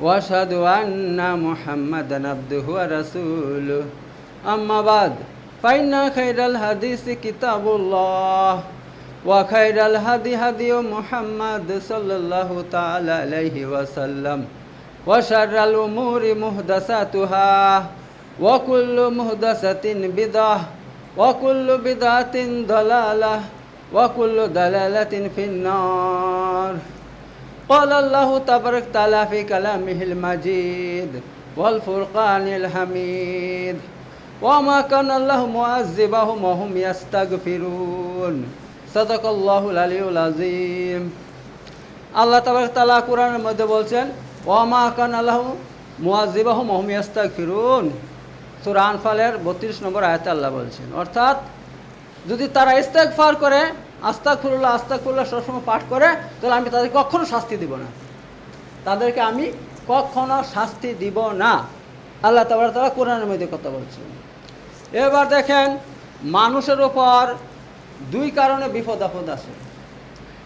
وأشهد أن محمدا عبده ورسوله. أما بعد فإن خير الحديث كتاب الله وخير الهدي هدي محمد صلى الله تعالى عليه وسلم وشر الأمور محدثاتها وكل محدثه بدعة وكل بدعة ضلالة وكل دلالة في النار. قال الله تبارك تعالى في كلامه المجيد والفرقان الحميد وما كان الله معذبهم وهم يستغفرون صدق الله العلي العظيم আল্লাহ তাবারক তাআলা কোরআনের মধ্যে বলছেন ওয়ামা কান আল্লাহ মুআযিবাহুম ওয়া হুম ইস্তাগফিরুন সূরা আনফালের 32 নম্বর আয়াতে আল্লাহ বলছেন অর্থাৎ যদি তারা ইস্তেকফার করে আস্তাকফিরুল্লাহ আস্তাকফিরুল্লাহ সবসময় পাঠ করে, তাহলে আমি তাদেরকে কখনো শাস্তি দিব না। তাদেরকে আমি কখনো শাস্তি দিব না। আল্লাহ তাবার তারা কোরআনের মধ্যে কথা বলছেন। এবার দেখেন, মানুষের ওপর দুই কারণে বিপদ আপদ আসে।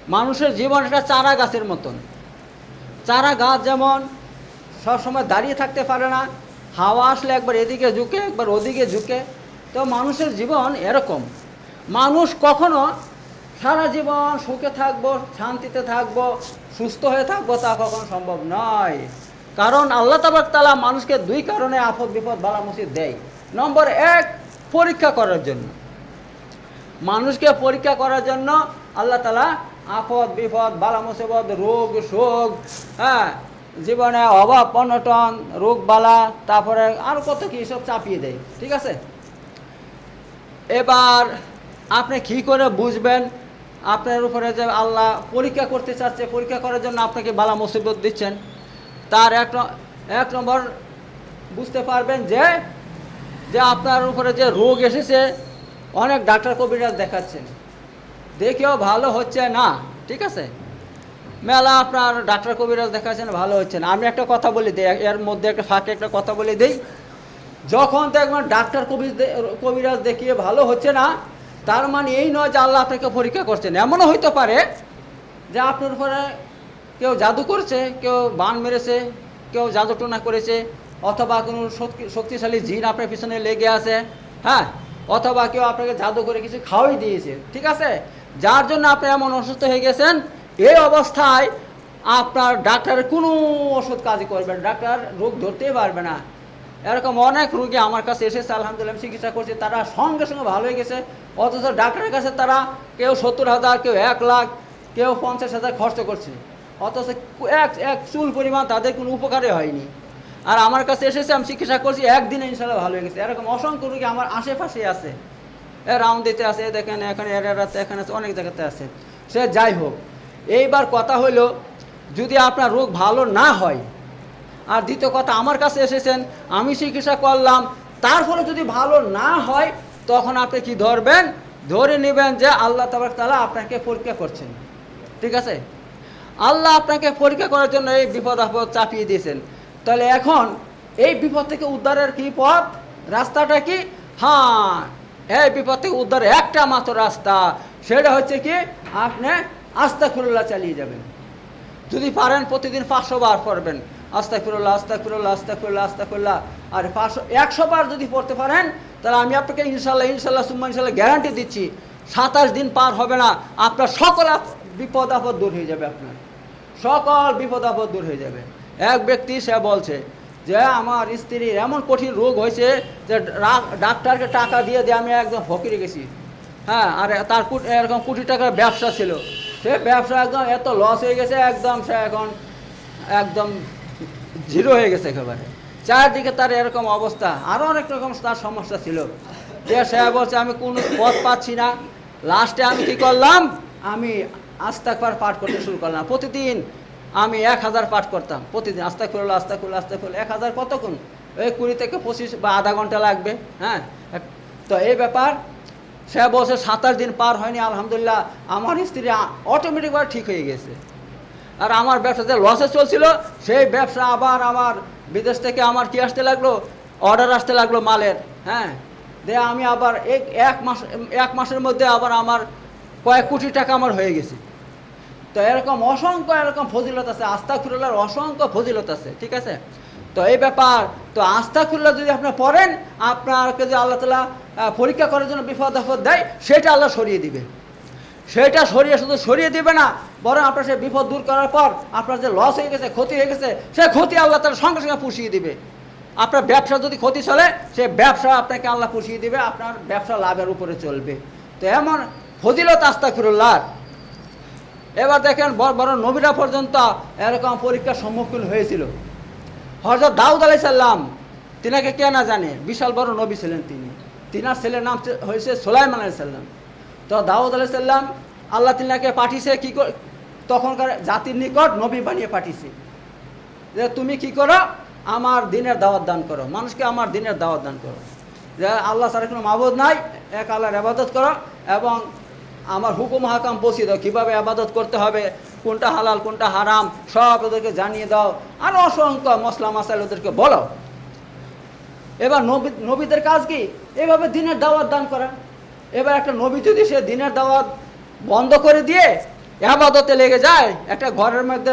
মানুষের জীবন একটা চারা গাছের মতন। চারা গাছ যেমন সবসময় দাঁড়িয়ে থাকতে পারে না, হাওয়া আসলে একবার এদিকে ঝুঁকে, একবার ওদিকে ঝুঁকে, তো মানুষের জীবন এরকম। মানুষ কখনো সারা জীবন সুখে থাকব, শান্তিতে থাকব, সুস্থ হয়ে থাকব তা কখনো সম্ভব নয়। কারণ আল্লাহ তাবাক তালা মানুষকে দুই কারণে আফদ বিপদ বালা মুসিদ দেয়। নম্বর এক, পরীক্ষা করার জন্য। মানুষকে পরীক্ষা করার জন্য আল্লাহ তালা আফদ বিপদ বালা মুসিবত রোগ শোক হ্যাঁ জীবনে অভাব, অনটন, রোগ বালা, তারপরে আর কত কি সব চাপিয়ে দেয়, ঠিক আছে? এবার আপনি কী করে বুঝবেন আপনার উপরে যে আল্লাহ পরীক্ষা করতে চাচ্ছে, পরীক্ষা করার জন্য আপনাকে বালা মুসিবত দিচ্ছেন। তার এক এক নম্বর বুঝতে পারবেন যে যে আপনার উপরে যে রোগ এসেছে, অনেক ডাক্তার কবিরাজ দেখাচ্ছেন। দেখেও ভালো হচ্ছে না, ঠিক আছে? মেলা আপনার ডাক্তার কবিরাজ দেখাচ্ছেন, ভালো হচ্ছে না। আমি একটা কথা বলে দিই, এর মধ্যে একটা ফাঁকে একটা কথা বলে দিই। যখন দেখবেন ডাক্তার কবি কবিরাজ দেখিয়ে ভালো হচ্ছে না তার মানে এই নয় যে আল্লাহ আপনাকে পরীক্ষা করছেন। এমনও হইতে পারে যে আপনার উপরে কেউ জাদু করেছে, কেউ বান মেরেছে, কেউ জাদুটোনা করেছে, অথবা কোনো শক্তি- শক্তিশালী জিন আপনার পিছনে লেগে আছে হ্যাঁ? অথবা কেউ আপনাকে জাদু করে কিছু খাওয়াই দিয়েছে, ঠিক আছে? যার জন্য আপনি এমন অসুস্থ হয়ে গেছেন, এই অবস্থায় আপনার ডাক্তারের কোনো ওষুধ কাজই করবে ডাক্তার রোগ ধরতেই পারবে না। এরকম অনেক রুগী আমার কাছে এসেছে, আলহামদুলিল্লাহ আমি চিকিৎসা করছি। তারা সঙ্গে সঙ্গে ভালো হয়ে গেছে। অথচ ডাক্তারের কাছে তারা কেউ সত্তর হাজার, কেউ এক লাখ, কেউ পঞ্চাশ হাজার খরচ করছে। অথচ এক এক চুল পরিমাণ তাদের কোনো উপকারে হয়নি। আর আমার কাছে এসেছে, আমি চিকিৎসা করছি, একদিনে ইনশাল্লাহ ভালো হয়ে গেছে। এরকম অসংখ্য রোগী আমার আশেপাশে আছে। এ রাউন্ড দিতে আছে দেখেন, এখানে এরাতে এখানে আছে, অনেক জায়গাতে আছে। সে যাই হোক, এইবার কথা হলো, যদি আপনার রোগ ভালো না হয় আর দ্বিতীয় কথা, আমার কাছে এসেছেন, আমি চিকিৎসা করলাম। তার ফলে যদি ভালো না হয়, তখন আপনি কি ধরবেন? ধরে নেবেন যে আল্লাহ তাবার তালা আপনাকে পরীক্ষা করছেন। ঠিক আছে? আল্লাহ আপনাকে পরীক্ষা করার জন্য এই বিপদ আপদ চাপিয়ে দিয়েছেন। তাহলে এখন এই বিপদ থেকে উদ্ধারের কি পথ? রাস্তাটা কি? হ্যাঁ এই বিপদ থেকে উদ্ধারের একটা মাত্র রাস্তা। সেটা হচ্ছে কি, আপনি আস্তা খুল্লা চালিয়ে যাবেন। যদি পারেন প্রতিদিন পাঁচশো বার পড়বেন। আস্তা ফিরুল্লাহ আস্তা ফিরুল্লাহ আস্তা ফিরুল্লাহ আস্তা ফিরুল্লাহ আর পাঁচশো, একশো বার যদি পড়তে পারেন, তাহলে আমি আপনাকে ইনশাল্লাহ ইনশাল্লাহ সুম্মা ইনশাল্লাহ গ্যারান্টি দিচ্ছি, সাতাশ দিন পার হবে না। আপনার সকল বিপদ আপদ দূর হয়ে যাবে আপনার। সকল বিপদ আপদ দূর হয়ে যাবে। এক ব্যক্তি সে বলছে যে, আমার স্ত্রীর এমন কঠিন রোগ হয়েছে যে ডাক্তারকে টাকা দিয়ে দিয়ে আমি একদম ফকিরে গেছি। হ্যাঁ আর তার এরকম কোটি টাকার ব্যবসা ছিল। সে ব্যবসা একদম এত লস হয়ে গেছে, একদম সে এখন, একদম জিরো হয়ে গেছে একেবারে। চারদিকে তার এরকম অবস্থা। আরও অনেক রকম তার সমস্যা ছিল। যে সে বলছে, আমি কোনো পথ পাচ্ছি না। লাস্টে আমি কি করলাম? আমি আস্তাকবার পাঠ করতে শুরু করলাম। প্রতিদিন আমি এক হাজার পাঠ করতাম। প্রতিদিন আস্তে করল আস্তে করল আস্তে করল এক হাজার কতক্ষণ? ওই কুড়ি থেকে পঁচিশ বা আধা ঘণ্টা লাগবে হ্যাঁ? তো এই ব্যাপার। সে বছর সাতাশ দিন পার হয়নি, আলহামদুলিল্লাহ। আমার স্ত্রী অটোমেটিকভাবে ঠিক হয়ে গেছে। আর আমার ব্যবসা যে লসে চলছিল, সেই ব্যবসা আবার আমার বিদেশ থেকে আমার কি আসতে লাগল? অর্ডার আসতে লাগল মালের হ্যাঁ? দিয়ে আমি আবার এক এক মাস, এক মাসের মধ্যে আবার আমার কয়েক কোটি টাকা আমার হয়ে গেছে। তো এরকম অসংখ্য এরকম ফজিলত আছে আস্থা খুরলার অসংখ্য ফজিলত আছে, ঠিক আছে? তো এই ব্যাপার, তো আস্থা খুরলা যদি আপনি পড়েন, আপনাকে যে আল্লাহ তালা পরীক্ষা করার জন্য বিপদ আপদ দেয়, সেটা আল্লাহ সরিয়ে দিবে। সেটা সরিয়ে শুধু সরিয়ে দিবে না, বরং আপনার সে বিপদ দূর করার পর আপনার যে লস হয়ে গেছে, ক্ষতি হয়ে গেছে, সে ক্ষতি আল্লাহ তার সঙ্গে সঙ্গে পুষিয়ে দিবে। আপনার ব্যবসা যদি ক্ষতি চলে, সে ব্যবসা আপনাকে আল্লাহ পুষিয়ে দিবে, আপনার ব্যবসা লাভের উপরে চলবে। তো এমন ফজিলত আস্তা ফিরুল্লাহ এবার দেখেন, বড় বড় নবীরা পর্যন্ত এরকম পরীক্ষার সম্মুখীন হয়েছিল। হজরত দাউদ আলাই সাল্লাম তিনাকে কে না জানে, বিশাল বড় নবী ছিলেন তিনি। তিনার ছেলের নাম হয়েছে সোলাইমান আলাই সাল্লাম তো দাউদ আলাই সাল্লাম আল্লাহ তিনাকে পাঠিয়েছে, কি কর, তখনকার জাতির নিকট নবী বানিয়ে পাঠিয়েছে। যে তুমি কি করো? আমার দিনের দাওয়াত দান করো, মানুষকে আমার দিনের দাওয়াত দান করো। যে আল্লাহ ছাড়া কোনো মাবুদ নাই, এক আল্লাহর আবাদত করো এবং আমার হুকুম হাকাম পৌঁছে দাও, কীভাবে আবাদত করতে হবে, কোনটা হালাল, কোনটা হারাম, সব ওদেরকে জানিয়ে দাও, আর অসংখ্য মশলা মাসাল ওদেরকে বলো। এবার নবী, নবীদের কাজ কি? এভাবে দিনের দাওয়াত দান করা। এবার একটা নবী যদি সে দিনের দাওয়াত বন্ধ করে দিয়ে আবাদতে লেগে যায়, একটা ঘরের মধ্যে,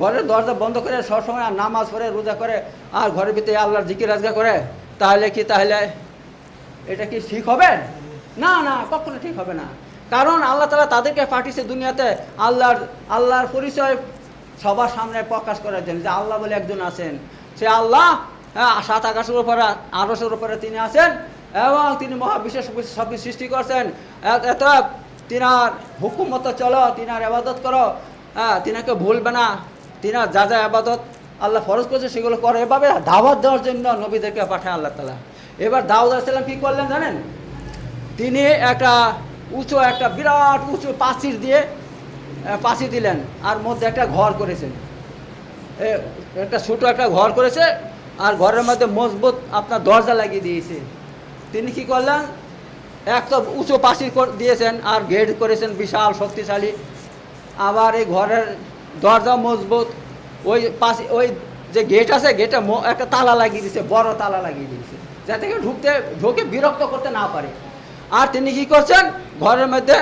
ঘরের দরজা বন্ধ করে সবসময় আর নামাজ পড়ে, রোজা করে, আর ঘরের ভিতরে আল্লাহর জিকির রাজগা করে, তাহলে কি তাহলে এটা কি ঠিক হবে? না না, কখনো ঠিক হবে না। কারণ আল্লাহ তালা তাদেরকে পাঠিয়েছে দুনিয়াতে আল্লাহর আল্লাহর পরিচয় সবার সামনে প্রকাশ করার জন্য যে আল্লাহ বলে একজন আছেন। সে আল্লাহ হ্যাঁ সাত আকাশের উপরে আরসের উপরে তিনি আছেন। এবং তিনি মহাবিশ্বের সব সৃষ্টি করছেন। এত- তিনার হুকুম মতো চলো, তিনার আবাদত করো। হ্যাঁ তিনাকে ভুলবে না। তিনার যা যা আবাদত আল্লাহ ফরজ করছে, সেগুলো করে। এভাবে দাওয়াত দেওয়ার জন্য নবীদেরকে পাঠায় আল্লাহ তালা এবার দাউদ আলাইসাল্লাম কী করলেন জানেন? তিনি একটা উঁচু, একটা বিরাট উঁচু পাঁচির দিয়ে পাঁচি দিলেন আর মধ্যে একটা ঘর করেছেন। একটা ছোটো একটা ঘর করেছে আর ঘরের মধ্যে মজবুত আপনার দরজা লাগিয়ে দিয়েছে। তিনি কি করলেন? এক তো উঁচু পাশি দিয়েছেন আর গেট করেছেন, বিশাল শক্তিশালী। আবার এই ঘরের দরজা মজবুত। ওই পাশে, ওই যে গেট আছে, গেটে একটা তালা লাগিয়ে দিয়েছে, বড় তালা লাগিয়ে দিয়েছে, যাতে কেউ ঢুকতে, ঢুকে বিরক্ত করতে না পারে। আর তিনি কি করছেন? ঘরের মধ্যে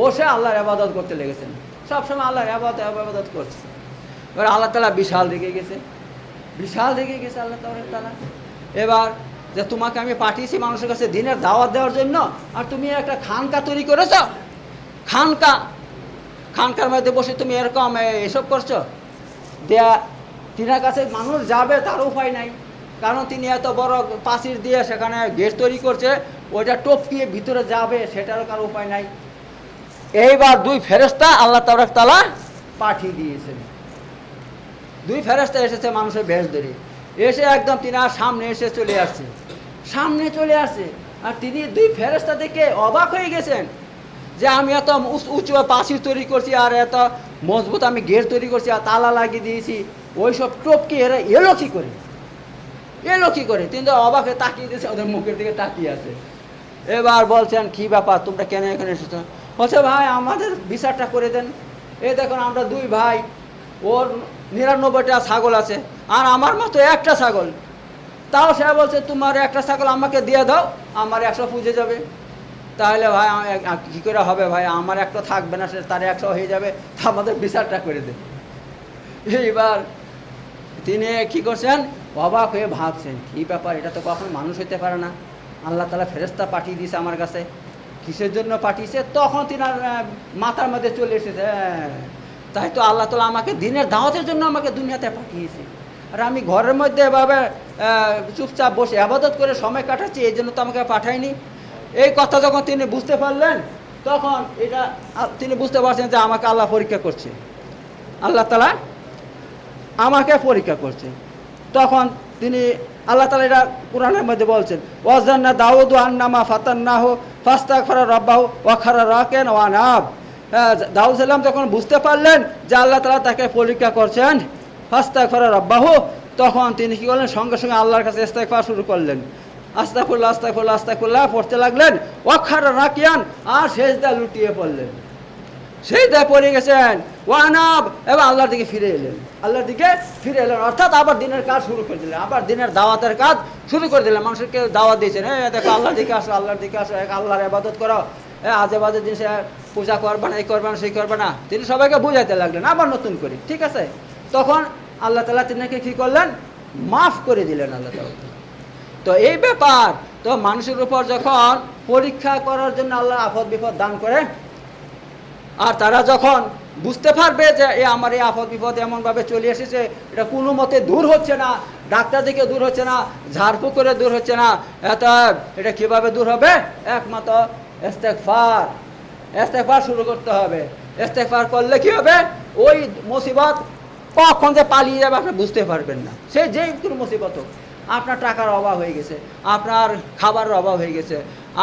বসে আল্লাহর আবাদত করতে লেগেছেন। সবসময় আল্লাহর আবাদত আবাদত করছে। এবার আল্লাহ তালা বিশাল রেগে গেছে। বিশাল রেগে গেছে আল্লাহ তালা। এবার যে তোমাকে আমি পাঠিয়েছি মানুষের কাছে দিনের দাওয়াত দেওয়ার জন্য, আর তুমি একটা খানকা তৈরি করেছ? খানকা? খানকার মধ্যে বসে তুমি এরকম এসব করছ? দেয়া, তিনার কাছে মানুষ যাবে, তার উপায় নাই। কারণ তিনি এত বড় পাঁচির দিয়ে সেখানে গেট তৈরি করছে, ওইটা টপকিয়ে ভিতরে যাবে, সেটারও কারও উপায় নাই। এইবার দুই ফেরেস্তা আল্লাহ তালা পাঠিয়ে দিয়েছেন। দুই ফেরেস্তা এসেছে মানুষের বেশ ধরে। এসে একদম তিনার সামনে এসে চলে আসছে। সামনে চলে আসছে। আর তিনি দুই ফেরেস্তা দেখে অবাক হয়ে গেছেন যে আমি এত উঁচু পাঁচির তৈরি করছি আর এত মজবুত আমি গেট তৈরি করছি আর তালা লাগিয়ে দিয়েছি। ওই সব টপকে এরা এলো কী করে? এলো কী করে? তিনি অবাক হয়ে তাকিয়ে দিয়েছে, ওদের মুখের দিকে তাকিয়ে আছে। এবার বলছেন, কি ব্যাপার? তোমরা কেন এখানে এসেছ? বলছে, ভাই, আমাদের বিচারটা করে দেন। এই দেখুন, আমরা দুই ভাই, ওর নিরানব্বইটা ছাগল আছে। আর আমার মতো একটা ছাগল। তাও সে বলছে তোমার একটা ছাগল আমাকে দিয়ে দাও আমার একশো পুজে যাবে। তাহলে ভাই কী করে হবে ভাই? আমার একটা থাকবে না সে তার একশো হয়ে যাবে তা আমাদের বিচারটা করে দে। এইবার তিনি কি করছেন? অবাক হয়ে ভাবছেন কী ব্যাপার? এটা তো কখনো মানুষ হইতে পারে না। আল্লাহ তালা ফেরেস্তা পাঠিয়ে দিয়েছে আমার কাছে। কিসের জন্য পাঠিয়েছে? তখন তিনার মাথার মধ্যে চলে এসেছে হ্যাঁ, তাই তো আল্লাহ তালা আমাকে দিনের দাওয়াতের জন্য আমাকে দুনিয়াতে পাঠিয়েছে। আর আমি ঘরের মধ্যে এভাবে চুপচাপ বসে আবাদত করে সময় কাটাচ্ছি এই জন্য তো আমাকে পাঠায়নি। এই কথা যখন তিনি বুঝতে পারলেন তখন এটা তিনি বুঝতে পারছেন যে আমাকে আল্লাহ পরীক্ষা করছে। আল্লাহ তালা আমাকে পরীক্ষা করছে। তখন তিনি আল্লাহ তালা এটা কোরআনের মধ্যে বলছেন ওয়াজান্না দাউদ আন্নামা ফাতান্নাহ ফাস্তা খরা রব্বাহু ওয়াখারা রাকেন ওয়ানাব হ্যাঁ, সাল্লাম যখন বুঝতে পারলেন যে আল্লাহ তালা তাকে পরীক্ষা করছেন ফাস্তা করার আব্বাহু তখন তিনি কি করলেন? সঙ্গে সঙ্গে আল্লাহর কাছে ইস্তেকফার শুরু করলেন। আস্তাকুল্লাহ আস্তাকুল্লাহ আস্তাকুল্লাহ পড়তে লাগলেন। অক্ষার রাকিয়ান, আর শেষদা লুটিয়ে পড়লেন। সেই দেয় পড়ে গেছেন। ওয়ানাব, এবার আল্লাহর দিকে ফিরে এলেন। আল্লাহর দিকে ফিরে এলেন। অর্থাৎ আবার দিনের কাজ শুরু করে দিলেন। আবার দিনের দাওয়াতের কাজ শুরু করে দিলেন। মানুষকে দাওয়াত দিয়েছেন হ্যাঁ দেখো, আল্লাহর দিকে আসো, আল্লাহর দিকে আসো, এক আল্লাহর আবাদত করো হ্যাঁ আজে বাজে জিনিসে পূজা করবে না এই করবে না সেই করবে না, তিনি সবাইকে বুঝাইতে লাগলেন, আবার নতুন করে, ঠিক আছে? তখন আল্লাহ তালা তিনাকে কী করলেন? মাফ করে দিলেন আল্লাহ তালা তো এই ব্যাপার, তো মানুষের উপর যখন পরীক্ষা করার জন্য আল্লাহ আফদ বিপদ দান করে, আর তারা যখন বুঝতে পারবে যে, এ, আমার এই আপদ বিপদ এমনভাবে চলে এসেছে, এটা কোনো মতে দূর হচ্ছে না, ডাক্তার দিকে দূর হচ্ছে না, ঝাড়ফুঁক করে দূর হচ্ছে না এত এটা কীভাবে দূর হবে? একমাত্র এস্তেকফার এস্তেকফার শুরু করতে হবে। এস্তেকফার করলে কি হবে? ওই মুসিবত কখন যে পালিয়ে যাবে আপনি বুঝতে পারবেন না। সে যেই মুসিবত হোক, আপনার টাকার অভাব হয়ে গেছে, আপনার খাবারের অভাব হয়ে গেছে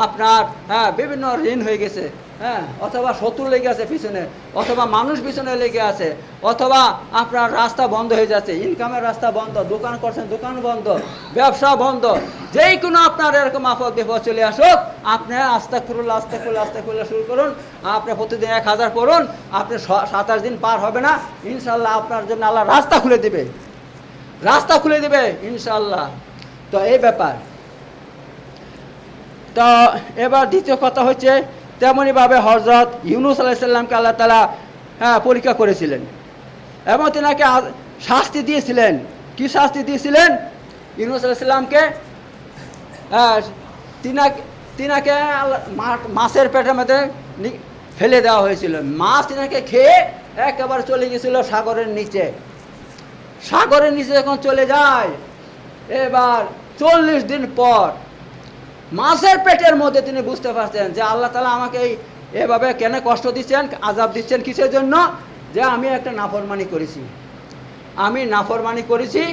আপনার হ্যাঁ বিভিন্ন ঋণ হয়ে গেছে হ্যাঁ অথবা শত্রু লেগে আছে পিছনে, অথবা মানুষ পিছনে লেগে আছে, অথবা আপনার রাস্তা বন্ধ হয়ে যাচ্ছে ইনকামের রাস্তা বন্ধ, দোকান করছেন, দোকান বন্ধ, ব্যবসা বন্ধ যেই কোনো আপনার এরকম আপদ বিপদ চলে আসুক, আপনি আস্তে খুললে আস্তে খুলে আস্তে খুলে শুরু করুন, আপনি প্রতিদিন এক হাজার করুন আপনি সাতাশ দিন পার হবে না ইনশাল্লাহ আপনার জন্য আল্লাহ রাস্তা খুলে দিবে, রাস্তা খুলে দিবে ইনশাল্লাহ তো এই ব্যাপার। তো এবার দ্বিতীয় কথা হচ্ছে তেমনইভাবে হজরত ইউনুস আলাইসাল্লামকে আল্লাহ তালা হ্যাঁ পরীক্ষা করেছিলেন। এবং তেনাকে শাস্তি দিয়েছিলেন। কি শাস্তি দিয়েছিলেন? ইউনুস আলাইসাল্লামকে হ্যাঁ, তিনাকে তিনাকে মাছের পেটের মধ্যে ফেলে দেওয়া হয়েছিল। মাছ তিনাকে খেয়ে একেবারে চলে গেছিল সাগরের নিচে। সাগরের নিচে যখন চলে যায় এবার চল্লিশ দিন পর মাছের পেটের মধ্যে তিনি বুঝতে পারছেন যে আল্লাহ তালা আমাকে এই এভাবে কেন কষ্ট দিচ্ছেন, আজাব দিচ্ছেন কিসের জন্য? যে আমি একটা নাফরমানি করেছি। আমি নাফরমানি করেছি,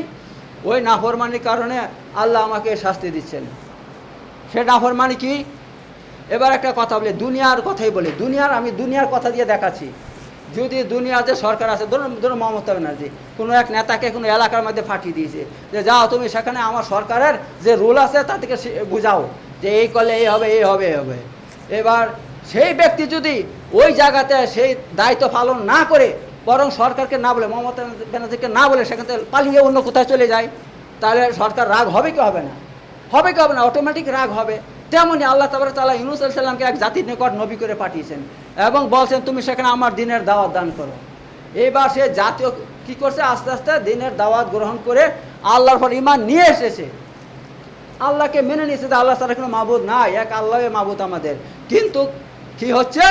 ওই নাফরমানির কারণে আল্লাহ আমাকে শাস্তি দিচ্ছেন। সে নাফরমানি কি? এবার একটা কথা বলি, দুনিয়ার কথাই বলি। দুনিয়ার, আমি দুনিয়ার কথা দিয়ে দেখাচ্ছি। যদি দুনিয়ার যে সরকার আছে, ধরুন ধরুন মমতা ব্যানার্জি, কোনো এক নেতাকে কোনো এলাকার মধ্যে ফাটিয়ে দিয়েছে, যে যাও তুমি সেখানে আমার সরকারের যে রুল আছে তা থেকে বুঝাও। যে এই করলে এই হবে এই হবে এই হবে। এবার সেই ব্যক্তি যদি ওই জায়গাতে সেই দায়িত্ব পালন না করে, বরং সরকারকে না বলে, মমতা ব্যানার্জিকে না বলে সেখান থেকে পালিয়ে অন্য কোথায় চলে যায়, তাহলে সরকার রাগ হবে কি হবে না? হবে কি হবে না? অটোমেটিক রাগ হবে। তেমনি আল্লাহ তাবার তালা ইউনুস সাল্লামকে এক জাতির নিকট নবী করে পাঠিয়েছেন এবং বলছেন, তুমি সেখানে আমার দিনের দাওয়াত দান করো। এইবার সে জাতীয় কি করছে? আস্তে আস্তে দিনের দাওয়াত গ্রহণ করে আল্লাহর পর ইমান নিয়ে এসেছে। আল্লাহকে মেনে নিয়েছে যে আল্লাহ তারা কোনো মাবুদ নাই, এক আল্লাহ মাবুদ আমাদের। কিন্তু কি হচ্ছে?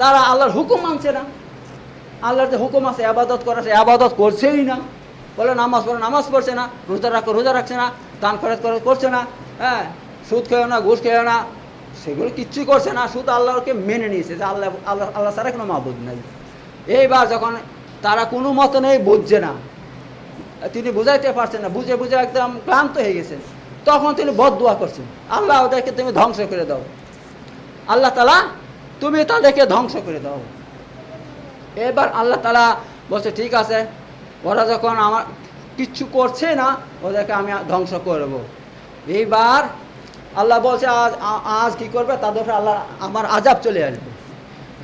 তারা আল্লাহর হুকুম মানছে না। আল্লাহর যে হুকুম আছে, আবাদত করা সে আবাদত করছেই না। বলে নামাজ পড়ে, নামাজ পড়ছে না, রোজা রাখো, রোজা রাখছে না, দান খরচ করে করছে না হ্যাঁ সুদ খেয়েও না, ঘুষ খেয়েও না, সেগুলো কিচ্ছুই করছে না, শুধু আল্লাহকে মেনে নিয়েছে যে আল্লাহ আল্লাহ আল্লাহ ছাড়া কোনো মাবুদ নেই। এইবার যখন তারা কোনো মতো নেই, বুঝছে না। তিনি বুঝাইতে পারছেন না, বুঝে বুঝে একদম ক্লান্ত হয়ে গেছেন। তখন তিনি বদুয়া করছেন। আল্লাহ ওদেরকে তুমি ধ্বংস করে দাও। আল্লাহ তালা, তুমি তাদেরকে ধ্বংস করে দাও। এবার আল্লাহ তালা বলছে, ঠিক আছে, ওরা যখন আমার, কিচ্ছু করছে না, ওদেরকে আমি ধ্বংস করব। এইবার আল্লাহ বলছে, আজ আজ কি করবে? তাদের আল্লাহ, আমার আজাব চলে আসবে।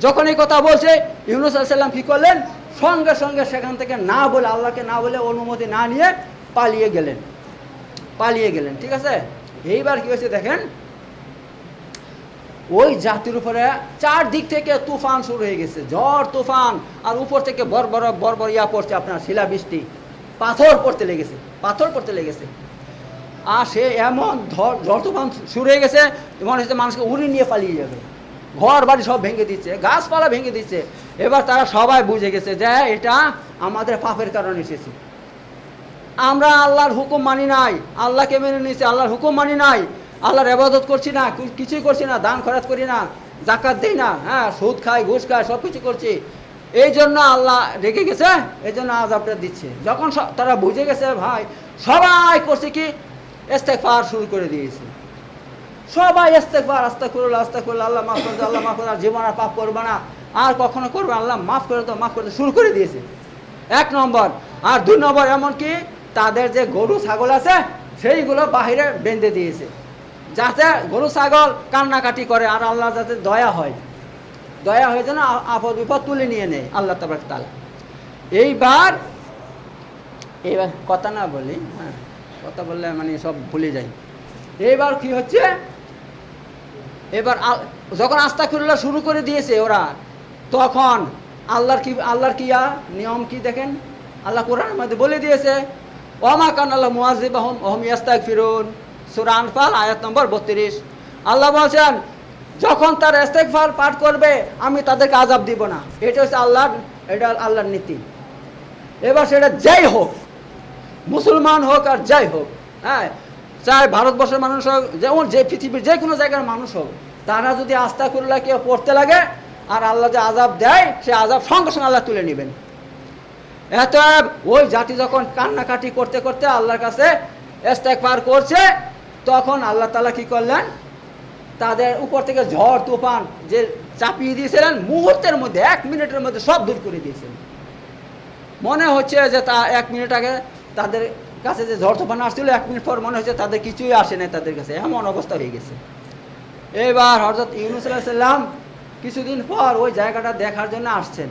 যখন এই কথা বলছে, ইউনুস সাল্লাম কি করলেন? সঙ্গে সঙ্গে সেখান থেকে না বলে, আল্লাহকে না বলে অনুমতি না নিয়ে পালিয়ে গেলেন। পালিয়ে গেলেন, ঠিক আছে? এইবার কি হয়েছে দেখেন, ওই জাতির উপরে চারদিক থেকে তুফান শুরু হয়ে গেছে, ঝড়, তুফান, আর উপর থেকে বড় বড় বড় বড় ইয়া পড়ছে আপনার, শিলাবৃষ্টি, পাথর পড়তে লেগেছে, পাথর পড়তে লেগেছে। আর সে এমন ঝড় তুফান শুরু হয়ে গেছে, মনে হচ্ছে মানুষকে উড়ি নিয়ে পালিয়ে যাবে। ঘর বাড়ি সব ভেঙে দিচ্ছে, গাছপালা ভেঙে দিচ্ছে। এবার তারা সবাই বুঝে গেছে যে এটা আমাদের পাপের কারণে এসেছে। আমরা আল্লাহর হুকুম মানি নাই। আল্লাহকে মেনে নিয়েছি আল্লাহর হুকুম মানি নাই। আল্লাহর এবাদত করছি না কিছুই করছি না দান খরচ করি না জাকাত দিই না হ্যাঁ সুদ খাই ঘুষ খাই সব কিছু করছি। এই জন্য আল্লাহ রেগে গেছে এই জন্য আজাবটা দিচ্ছে। যখন তারা বুঝে গেছে ভাই সবাই করছে কি? ইস্তেগফার শুরু করে দিয়েছে। সবাই ইস্তেগফার আস্তে করল আস্তে করল আল্লাহ মাফ করে আল্লাহ মাফ করে দাও, জীবন আর পাপ করবে না। আর কখনো করবে আল্লাহ মাফ করে দাও মাফ করে শুরু করে দিয়েছে। এক নম্বর। আর দুই নম্বর এমনকি তাদের যে গরু, ছাগল আছে, সেইগুলো বাহিরে বেঁধে দিয়েছে। যাতে গরু, ছাগল কান্নাকাটি করে আর আল্লাহ যাতে দয়া হয়। দয়া হয়ে যেন আপদ বিপদ তুলে নিয়ে নেয় আল্লাহ তাবারক তালা এইবার এইবার কথা না বলি হ্যাঁ কথা বললে মানে সব ভুলে যাই। এইবার কি হচ্ছে? এবার যখন আস্তা করলা শুরু করে দিয়েছে ওরা, তখন আল্লাহর কি আল্লাহর কিয়া নিয়ম কি দেখেন? আল্লাহ কোরআনের মধ্যে বলে দিয়েছে ফিরুন আয়াত নম্বর বত্রিশ। আল্লাহ বলছেন, যখন তার ইস্তেকফার পাঠ করবে, আমি তাদেরকে আজাব দিব না। এটা হচ্ছে আল্লাহর, এটা আল্লাহর নীতি। এবার সেটা যাই হোক, মুসলমান হোক আর যাই হোক হ্যাঁ চাই ভারতবর্ষের মানুষ হোক, যেমন যে পৃথিবীর যে কোনো জায়গার মানুষ হোক, তারা যদি আস্থা করলে কেউ পড়তে লাগে, আর আল্লাহ যে আজাব দেয়, সে আজাব সঙ্গে সঙ্গে আল্লাহ তুলে নেবেন। এত ওই জাতি যখন কান্নাকাটি করতে করতে আল্লাহর কাছে পার করছে, তখন আল্লাহ তালা কি করলেন? তাদের উপর থেকে ঝড়, তুফান যে চাপিয়ে দিয়েছিলেন, মুহূর্তের মধ্যে, এক মিনিটের মধ্যে সব দূর করে দিয়েছিলেন মনে হচ্ছে যে তা এক মিনিট আগে তাদের কাছে যে ঝড়, তুফান আসছিল, এক মিনিট পর মনে হচ্ছে তাদের কিছুই আসে নাই তাদের কাছে। এমন অবস্থা হয়ে গেছে। এবার হজরত ইউনুস সাল্লাম কিছুদিন পর ওই জায়গাটা দেখার জন্য আসছেন।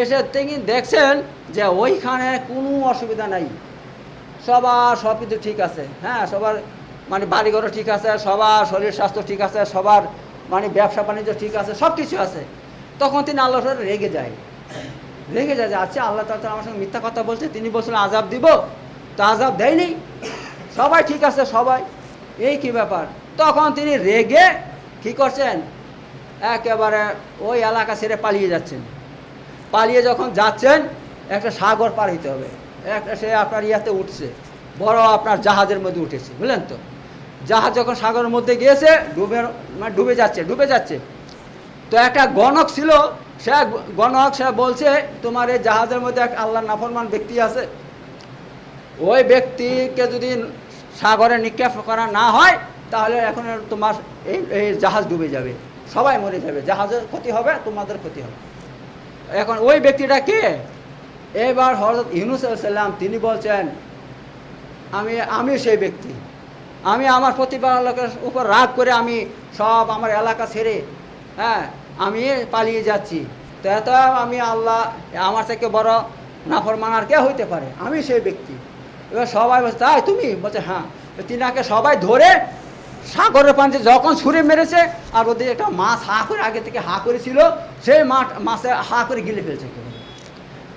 এসে তিনি দেখছেন যে ওইখানে কোনো অসুবিধা নাই। সবার সব কিছু ঠিক আছে হ্যাঁ সবার মানে বাড়িঘরও ঠিক আছে, সবার শরীর স্বাস্থ্য ঠিক আছে, সবার মানে ব্যবসা বাণিজ্য ঠিক আছে সব কিছু আছে। তখন তিনি আল্লাহ রেগে যায়। রেগে যায় যে আচ্ছা আল্লাহ তালা আমার সঙ্গে মিথ্যা কথা বলছে, তিনি বলছিলেন আজাব দিব, তো আজাব দেয়নি। সবাই ঠিক আছে, সবাই। এই কি ব্যাপার? তখন তিনি রেগে কি করছেন? একেবারে ওই এলাকা ছেড়ে পালিয়ে যাচ্ছেন। পালিয়ে যখন যাচ্ছেন, একটা সাগর পার হইতে হবে। একটা সে আপনার ইয়াতে উঠছে। বড় আপনার জাহাজের মধ্যে উঠেছে, বুঝলেন তো? জাহাজ যখন সাগরের মধ্যে গিয়েছে, ডুবে মানে ডুবে যাচ্ছে ডুবে যাচ্ছে। তো একটা গণক ছিল, সে গণক, সে বলছে, তোমার এই জাহাজের মধ্যে এক আল্লাহ নাফরমান ব্যক্তি আছে। ওই ব্যক্তিকে যদি সাগরে নিক্ষেপ করা না হয়, তাহলে এখন তোমার এই জাহাজ ডুবে যাবে। সবাই মরে যাবে। জাহাজের ক্ষতি হবে, তোমাদের ক্ষতি হবে। এখন ওই ব্যক্তিটা কে? এবার হজরত ইউনুস সাল্লাম তিনি বলছেন, আমি আমি সেই ব্যক্তি। আমি আমার প্রতিপালকের উপর রাগ করে আমি সব আমার এলাকা ছেড়ে হ্যাঁ আমি পালিয়ে যাচ্ছি। তো এত আমি আল্লাহ, আমার থেকে বড় নাফরমান আর কে হইতে পারে? আমি সেই ব্যক্তি। এবার সবাই বলছে, তাই তুমি? বলছে হ্যাঁ। তিনাকে সবাই ধরে সাগরের পানিতে যখন ছুঁড়ে মেরেছে, আর ওদের একটা মাছ হা করে আগে থেকে হা করেছিল, সেই মাঠ, মাছে হা করে গিলে ফেলছে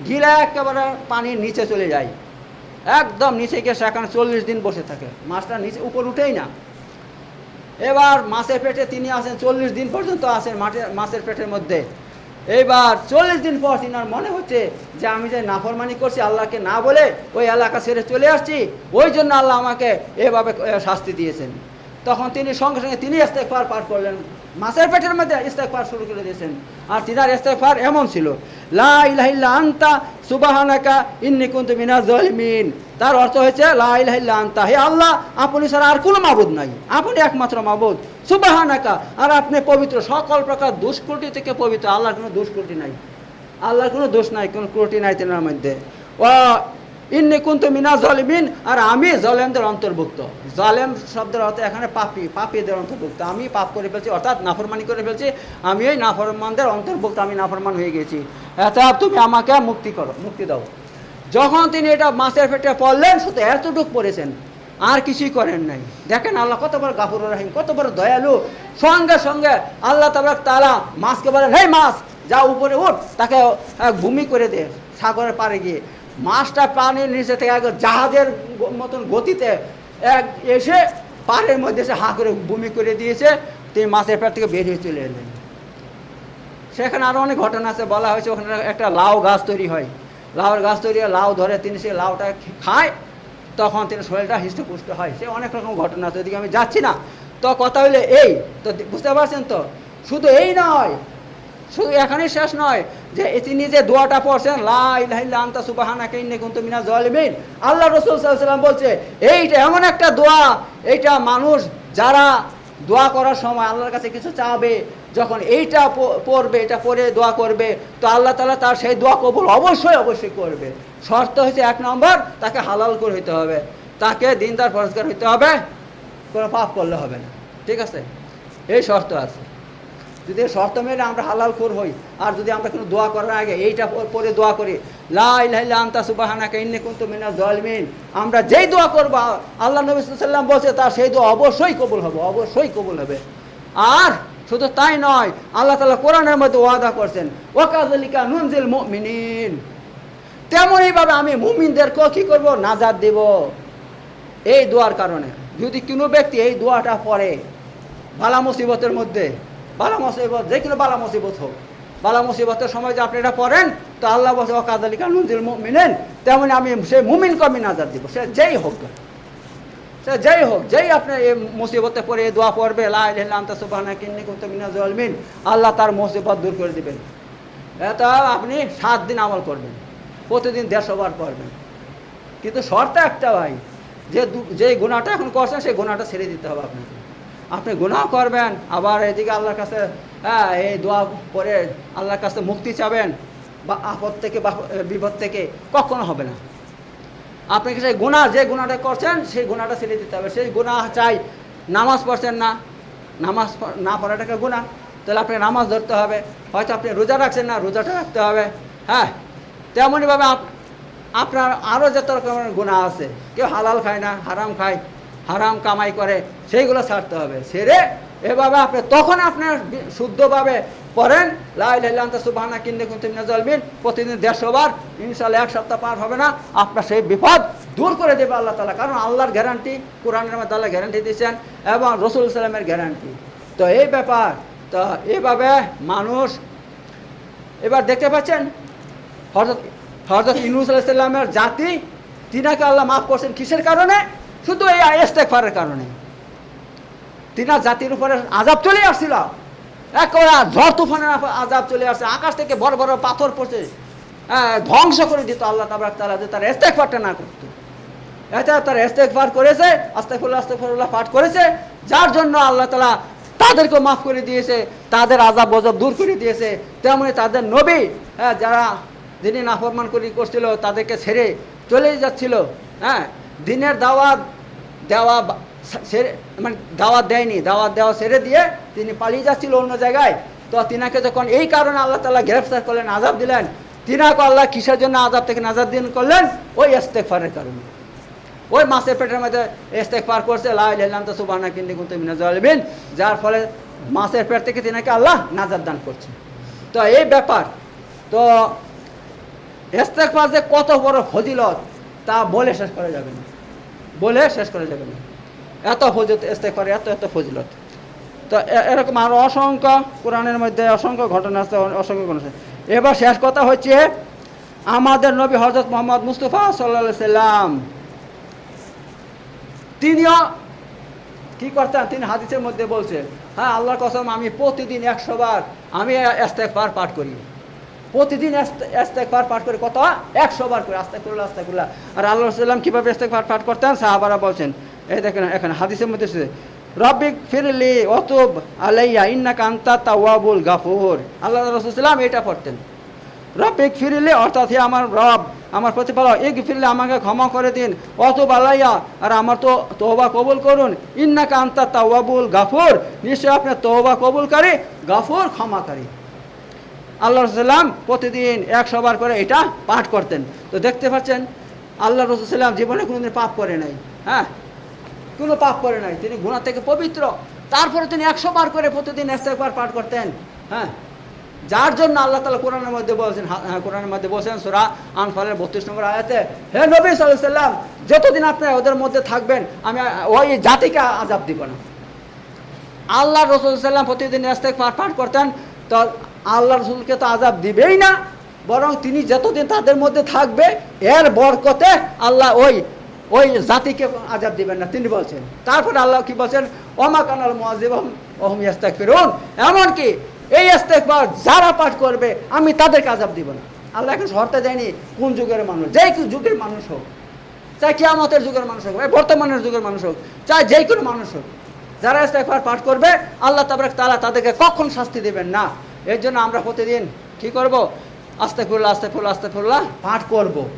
গিলে একেবারে পানির নিচে চলে যায়। একদম নিচে গিয়ে সেখানে চল্লিশ দিন বসে থাকে। মাছটা নিচে উপর উঠেই না। এবার মাছের পেটে তিনি আসেন, চল্লিশ দিন পর্যন্ত আসেন মাঠে, মাছের পেটের মধ্যে। এইবার চল্লিশ দিন পর তিনার মনে হচ্ছে যে আমি যে নাফরমানি করছি, আল্লাহকে না বলে ওই এলাকা ছেড়ে চলে আসছি, ওই জন্য আল্লাহ আমাকে এভাবে শাস্তি দিয়েছেন। তখন তিনি সঙ্গে সঙ্গে তিনি ইস্তেকফার পার করলেন। মাছের পেটের মধ্যে ইস্তেকফার শুরু করে দিয়েছেন। আর তিনার ইস্তেকফার এমন ছিল, লা আনতা সুবহানাকা ইন্নী কুনতু মিনাজ জালিমিন তার অর্থ হয়েছে, লা ইল্লা হে আল্লাহ, আপনি ছাড়া আর কোনো মাবুদ নাই। আপনি একমাত্র মাবুদ। সুবহানাকা, আর আপনি পবিত্র। সকল প্রকার দুষ্কৃতি থেকে পবিত্র। আল্লাহর কোনো দুষ্কৃতি নাই। আল্লাহর কোনো দোষ নাই, কোনো ত্রুটি নাই তেনার মধ্যে। ও ইন্নি কুন্তু মিনা জলিমিন, আর আমি জলেমদের অন্তর্ভুক্ত। জলেম শব্দের অর্থ এখানে পাপি, পাপীদের অন্তর্ভুক্ত। আমি পাপ করে ফেলছি, অর্থাৎ নাফরমানি করে ফেলছি। আমি এই নাফরমানদের অন্তর্ভুক্ত, আমি নাফরমান হয়ে গেছি। এত তুমি আমাকে মুক্তি করো, মুক্তি দাও। যখন তিনি এটা মাছের পেটে পড়লেন, শুধু এতটুক পড়েছেন, আর কিছুই করেন নাই। দেখেন আল্লাহ কত বড় গাফুর রাহিম, কত বড় দয়ালু। সঙ্গে সঙ্গে আল্লাহ তাবারক তালা মাছকে বলেন হে মাছ, যা উপরে উঠ, তাকে ভূমি করে দে সাগরের পাড়ে গিয়ে। মাছটা পানির নিচে থেকে একদম জাহাজের মতন গতিতে এক এসে পাড়ের মধ্যে এসে হাঁ করে ভূমি করে দিয়েছে, তিনি মাছের পেট থেকে বেরিয়ে চলে এলেন। সেখানে আরও অনেক ঘটনা আছে, বলা হয়েছে ওখানে একটা লাউ গাছ তৈরি হয়। লাউর গাছ তৈরি হয় লাউ ধরে তিনি সেই লাউটা খায়, তখন তিনি শরীরটা হৃষ্টপুষ্ট হয়। সে অনেক রকম ঘটনা আছে ওদিকে আমি যাচ্ছি না। তো কথা হইলে এই, তো বুঝতে পারছেন তো? শুধু এই নয়, শুধু এখানেই শেষ নয় যে তিনি যে দোয়াটা পড়ছেন, লা ইলাহা ইল্লা আনতা সুবহানাকা কুনতু মিনাজ জালিমিন। আল্লাহ রাসূল ওয়াসাল্লাম বলছে, এইটা এমন একটা দোয়া, এইটা মানুষ যারা দোয়া করার সময় আল্লাহর কাছে কিছু চাবে, যখন এইটা পড়বে, এটা পড়ে দোয়া করবে, তো আল্লাহ তালা তার সেই দোয়া কবুল অবশ্যই অবশ্যই করবে। শর্ত হচ্ছে এক নম্বর, তাকে হালাল করে হইতে হবে। তাকে দিনদার পরিষ্কার হইতে হবে, কোনো পাপ করলে হবে না। ঠিক আছে? এই শর্ত আছে। যদি শর্ত মেনে আমরা হালাল কর হই, আর যদি আমরা কোনো দোয়া করার আগে এইটা পরে দোয়া করি, লা ইলাহা ইল্লা আনতা সুবহানাকা ইন্নী কুনতু মিনাজ জালিমিন আমরা যেই দোয়া করব আল্লাহ নবী সাল্লাল্লাহু বলছে, তার সেই দোয়া অবশ্যই কবুল হবে, অবশ্যই কবুল হবে। আর শুধু তাই নয়, আল্লাহ তাআলা কোরআনের মধ্যে ওয়াদা করছেন ওয়াকাযালিকা নুনজিল মুমিনিন। তেমনইভাবে আমি মুমিনদেরকেও কী করব? নাজাদ দেব। এই দোয়ার কারণে। যদি কোনো ব্যক্তি এই দোয়াটা পড়ে, বালা মুসিবতের মধ্যে বালা মুসিবত, যে কোনো বালা মুসিবত হোক। বালা মুসিবতের সময় যে আপনি এটা পড়েন তো আল্লাহ বসে অকাদালিকা নুনজিল মিনেন তেমনি আমি সে মুমিনকে আমি নাজার দিব। সে যেই হোক, সে যেই হোক, যেই আপনি এই মুসিবতে পড়ে দোয়া পড়বে লাইলাম সুবাহানা কিন্নি করতে মিনা জলমিন আল্লাহ তার মুসিবত দূর করে দেবেন। এটা আপনি সাত দিন আমল করবেন, প্রতিদিন দেড়শো বার পড়বেন কিন্তু শর্ত একটা ভাই, যে যে গুণাটা এখন করছেন, সেই গুণাটা ছেড়ে দিতে হবে আপনাকে। আপনি গুনাহ করবেন, আবার এদিকে আল্লাহর কাছে হ্যাঁ এই দোয়া পরে আল্লাহর কাছে মুক্তি চাবেন, বা আপদ থেকে, বা বিপদ থেকে, কখনো হবে না। আপনাকে সেই গুণা যে গুণাটা করছেন, সেই গুণাটা ছেড়ে দিতে হবে। সেই গুণা চাই নামাজ পড়ছেন না, নামাজ না পড়াটাকে গুণা তাহলে আপনি নামাজ ধরতে হবে। হয়তো আপনি রোজা রাখছেন না, রোজাটা রাখতে হবে। হ্যাঁ তেমনইভাবে আপ, আপনার আরও যত রকমের গুণা আছে, কেউ হালাল খায় না, হারাম খায় হারাম কামাই করে, সেইগুলো ছাড়তে হবে। সেরে এভাবে আপনি তখন আপনার শুদ্ধভাবে পড়েন লাইলান্ত সুবাহানা কিনলে কিন্তু জলমিন, প্রতিদিন দেড়শো বার ইনশাল্লাহ এক সপ্তাহ পার হবে না, আপনার সেই বিপদ দূর করে দেবে আল্লাহ তালা কারণ আল্লাহর গ্যারান্টি কোরআনের মধ্যে আল্লাহ গ্যারান্টি দিয়েছেন এবং রসুল সালামের গ্যারান্টি তো এই ব্যাপার, তো এভাবে মানুষ, এবার দেখতে পাচ্ছেন হজরত হজরত ইনুস আলাইসাল্লামের জাতি, তিনাকে আল্লাহ মাফ করছেন কিসের কারণে? শুধু এই ইস্তেকফারের কারণে। তিনার জাতির উপরে আজাব চলে আসছিল। একেবারে ঝড় তুফানের আজাব চলে আসছে। আকাশ থেকে বড় বড় পাথর পড়ছে। হ্যাঁ, ধ্বংস করে দিত আল্লাহ তাবাক তালা যে তার ইস্তেকফারটা না করতো। এটা তার ইস্তেকফার করেছে আস্তেফুল্লাহ আস্তেফুল্লাহ পাঠ করেছে। যার জন্য আল্লাহ তালা তাদেরকে মাফ করে দিয়েছে তাদের আজাব গজব দূর করে দিয়েছে। তেমনি তাদের নবী হ্যাঁ যারা যিনি নাফরমান করি করছিল তাদেরকে ছেড়ে চলেই যাচ্ছিল। হ্যাঁ দিনের দাওয়াত দেওয়া ছেড়ে মানে দাওয়াত দেয়নি, দাওয়াত দেওয়া সেরে দিয়ে তিনি পালিয়ে যাচ্ছিল অন্য জায়গায়। তো তিনাকে যখন এই কারণে আল্লাহ তালা গ্রেফতার করলেন, আজাব দিলেন, তিনাকে আল্লাহ কিসের জন্য আজাব থেকে নাজাদ দিন করলেন? ওই ইস্তেকফারের কারণে। ওই মাছের পেটের মধ্যে ইস্তেকফার করছে লাইলাম তো সুবানা কিন্দি কিন্তু মিনাজবিন যার ফলে মাছের পেট থেকে তিনাকে আল্লাহ নাজাদ দান করছে। তো এই ব্যাপার। তো ইস্তেকফার যে কত বড় ফজিলত তা বলে শেষ করা যাবে না। বলে শেষ করা যাবে না। এত ফজিলত ইস্তেকফার এত এত ফজিলত। তো এরকম আরও অসংখ্য কোরআনের মধ্যে অসংখ্য ঘটনা আছে অসংখ্য ঘটনা এবার শেষ কথা হচ্ছে, আমাদের নবী হজরত মোহাম্মদ মুস্তফা সাল্লা সাল্লাম, তিনিও কি করতেন? তিনি হাদিসের মধ্যে বলছেন হ্যাঁ আল্লাহর কসম, আমি প্রতিদিন একশো বার আমি ইস্তেকবার পাঠ করি। প্রতিদিন ইস্তেকবার পাঠ করে কত? একশো বার করে আস্তে করল আস্তে করল আর আল্লাহ সাল্লাম কীভাবে ইস্তেকবার পাঠ করতেন? সাহাবারা বলছেন, এই দেখেন, এখানে হাদিসের মধ্যে রব্বিক ফিরলি অতুব আলাইয়া ইন্না কান্তা তাওয়াবুল গাফুর। আল্লাহ রসুলাম এটা পড়তেন। রব্বিক ফিরিলে, অর্থাৎ হে আমার রব, আমার প্রতিপালক এক ফিরলে আমাকে ক্ষমা করে দিন। অত আলাইয়া, আর আমার তো তওবা কবুল করুন। ইন্না কান্তা তাওয়াবুল গাফুর। নিশ্চয় আপনার তওবা কবুলকারী, গাফুর, ক্ষমাকারী। আল্লাহ রসুল্লাম প্রতিদিন একশো বার করে এটা পাঠ করতেন। তো দেখতে পাচ্ছেন আল্লাহ রসুল্লাম জীবনে কোনোদিন পাপ করে নাই হ্যাঁ? কোনো পাপ করে নাই তিনি গুণা থেকে পবিত্র। তারপরে তিনি একশো বার করে প্রতিদিন একশো একবার পাঠ করতেন হ্যাঁ? যার জন্য আল্লাহ তালা কোরআনের মধ্যে বলছেন হ্যাঁ, কোরআনের মধ্যে বলছেন সুরা আনফালের বত্রিশ নম্বর আয়াতে হে নবী সাল্লাম যতদিন আপনি ওদের মধ্যে থাকবেন আমি ওই জাতিকে আজাব দিব না। আল্লাহ রসুল সাল্লাম প্রতিদিন পাঠ পাঠ করতেন তো আল্লাহ রসুলকে তো আজাব দিবেই না, বরং তিনি যতদিন তাদের মধ্যে থাকবে, এর বরকতে আল্লাহ ওই ওই জাতিকে আজাব দিবেন না। তিনি বলছেন, তারপরে আল্লাহ কি বলছেন? ওমা কানাল মুআজিব ওহম ফিরুন এমনকি এই ইস্তেকবার যারা পাঠ করবে, আমি তাদেরকে আজাব দিব না। আল্লাহ এখন শর্তে দেয়নি, কোন যুগের মানুষ যে যুগের মানুষ হোক, চাই কিয়ামতের যুগের মানুষ হোক বর্তমানের যুগের মানুষ হোক, চাই যে কোনো মানুষ হোক, যারা ইস্তেকবার পাঠ করবে, আল্লাহ তাবরাক তাআলা তাদেরকে কখন শাস্তি দেবেন না? এর জন্য আমরা প্রতিদিন কি করব? আস্তে ফুল্লা আস্তে ফুল্লা আস্তে ফুল্লা পাঠ করব।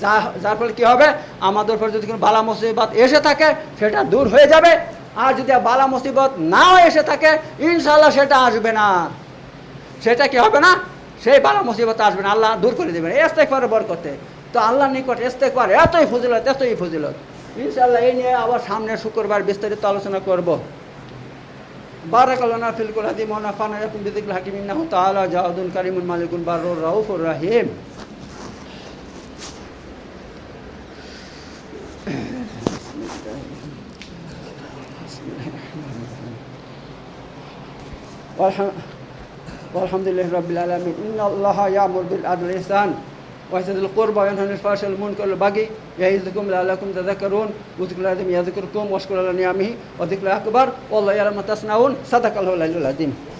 যা, যার ফলে কী হবে? আমাদের উপর যদি কোনো বালা মুসিবত এসে থাকে, সেটা দূর হয়ে যাবে। আর যদি বালা মুসিবত নাও এসে থাকে ইনশাল্লাহ সেটা আসবে না। সেটা কি হবে না? সেই বালা মুসিবত আসবে না। আল্লাহ দূর করে দেবেন। ইস্তেকবারের বরকতে। তো আল্লাহর নিকট ইস্তেকবার এতই ফজিলত এতই ফজিলত। ইনশাল্লাহ এই নিয়ে আবার সামনে শুক্রবার বিস্তারিত আলোচনা করব। بارك لنا في القرآن ونفعنا لكم بذكر الحكيم. إنه تعالى جواد كريم مالك بر رؤوف رحيم. والحمد والحمد لله رب العالمين. إن الله يأمر بالعدل والإحسان. وإحسان القربى وينهى عن الفحشاء والمنكر والبغي يعظكم لعلكم تذكرون. وذكر العظيم يذكركم واشكروا على نعمه وذكر أكبر. والله يعلم ما تصنعون. صدق الله العلي العظيم.